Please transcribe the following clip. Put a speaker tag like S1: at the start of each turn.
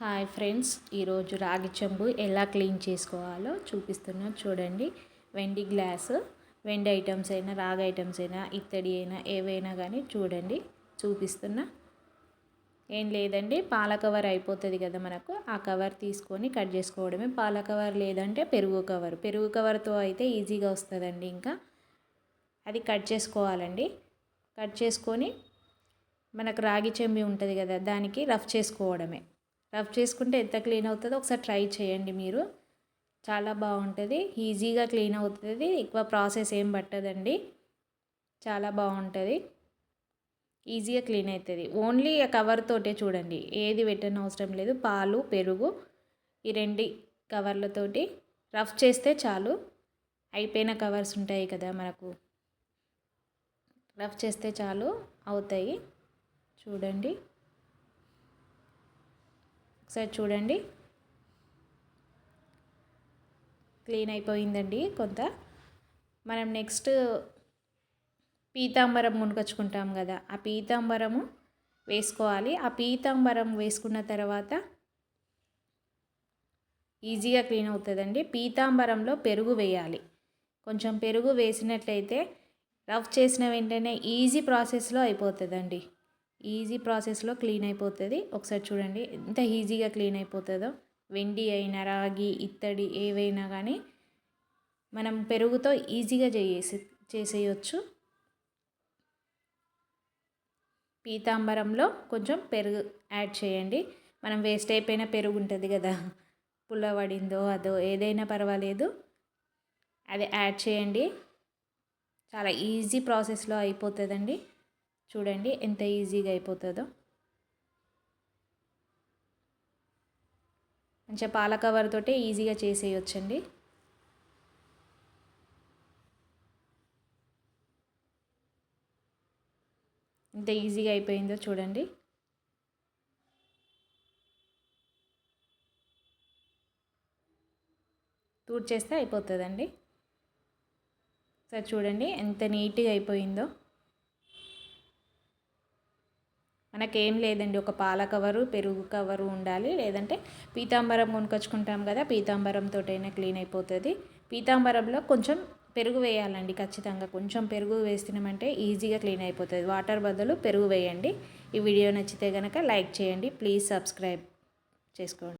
S1: Hi friends ఈరోజు రాగి చెంబు ఎలా క్లీన్ చేసుకోవాలో చూపిస్తున్నా. చూడండి వెండి గ్లాసు వెండి ఐటమ్స్ అయినా రాగి ఐటమ్స్ అయినా ఇత్తడి అయినా ఏవైనా కానీ చూడండి చూపిస్తున్నా. ఏం లేదండి పాల కవర్ అయిపోతుంది కదా మనకు ఆ కవర్ తీసుకొని కట్ చేసుకోవడమే. పాల కవర్ లేదంటే పెరుగు కవర్. పెరుగు కవర్తో అయితే ఈజీగా వస్తుందండి ఇంకా. అది కట్ చేసుకోవాలండి. కట్ చేసుకొని మనకు రాగి చెంబి ఉంటుంది కదా దానికి రఫ్ చేసుకోవడమే. రఫ్ చేసుకుంటే ఎంత క్లీన్ అవుతుందో ఒకసారి ట్రై చేయండి మీరు. చాలా బాగుంటుంది. ఈజీగా క్లీన్ అవుతుంది. ఎక్కువ ప్రాసెస్ ఏం పట్టదండి. చాలా బాగుంటుంది. ఈజీగా క్లీన్ అవుతుంది ఓన్లీ కవర్ తోటే చూడండి. ఏది పెట్టని అవసరం లేదు. పాలు పెరుగు ఈ రెండు కవర్లతోటి రఫ్ చేస్తే చాలు. అయిపోయిన కవర్స్ ఉంటాయి కదా మనకు. రఫ్ చేస్తే చాలు అవుతాయి. చూడండి. ఒకసారి చూడండి. క్లీన్ అయిపోయిందండి కొంత. మనం నెక్స్ట్ పీతాంబరం మునకొచ్చుకుంటాం కదా ఆ పీతాంబరము వేసుకోవాలి. ఆ పీతాంబరం వేసుకున్న తర్వాత ఈజీగా క్లీన్ అవుతుందండి. పీతాంబరంలో పెరుగు వేయాలి. కొంచెం పెరుగు వేసినట్లయితే రఫ్ చేసిన వెంటనే ఈజీ ప్రాసెస్లో అయిపోతుందండి. ఈజీ ప్రాసెస్లో క్లీన్ అయిపోతుంది. ఒకసారి చూడండి ఎంత ఈజీగా క్లీన్ అయిపోతుందో. వెండి అయినా రాగి ఇత్తడి ఏవైనా కానీ మనం పెరుగుతో ఈజీగా చేసి చేసేయచ్చు. పీతాంబరంలో కొంచెం పెరుగు యాడ్ చేయండి. మనం వేస్ట్ అయిపోయిన పెరుగు ఉంటుంది కదా పుల్లబడిందో అదో ఏదైనా పర్వాలేదు. అది యాడ్ చేయండి. చాలా ఈజీ ప్రాసెస్లో అయిపోతుందండి. చూడండి ఎంత ఈజీగా అయిపోతుందో. మంచిగా పాల కవర్ తోటే ఈజీగా చేసేయొచ్చండి. ఎంత ఈజీగా అయిపోయిందో చూడండి. తూడ్ చేస్తే అయిపోతుందండి. సరే చూడండి ఎంత నీట్గా అయిపోయిందో. మనకేం లేదండి ఒక పాల కవరు పెరుగు కవరు ఉండాలి. లేదంటే పీతాంబరం కొనుకొచ్చుకుంటాం కదా పీతాంబరంతో అయినా క్లీన్ అయిపోతుంది. పీతాంబరంలో కొంచెం పెరుగు వేయాలండి ఖచ్చితంగా. కొంచెం పెరుగు వేస్తున్నామంటే ఈజీగా క్లీన్ అయిపోతుంది. వాటర్ బదులు పెరుగు వేయండి. ఈ వీడియో నచ్చితే కనుక లైక్ చేయండి. ప్లీజ్ సబ్స్క్రైబ్ చేసుకోండి.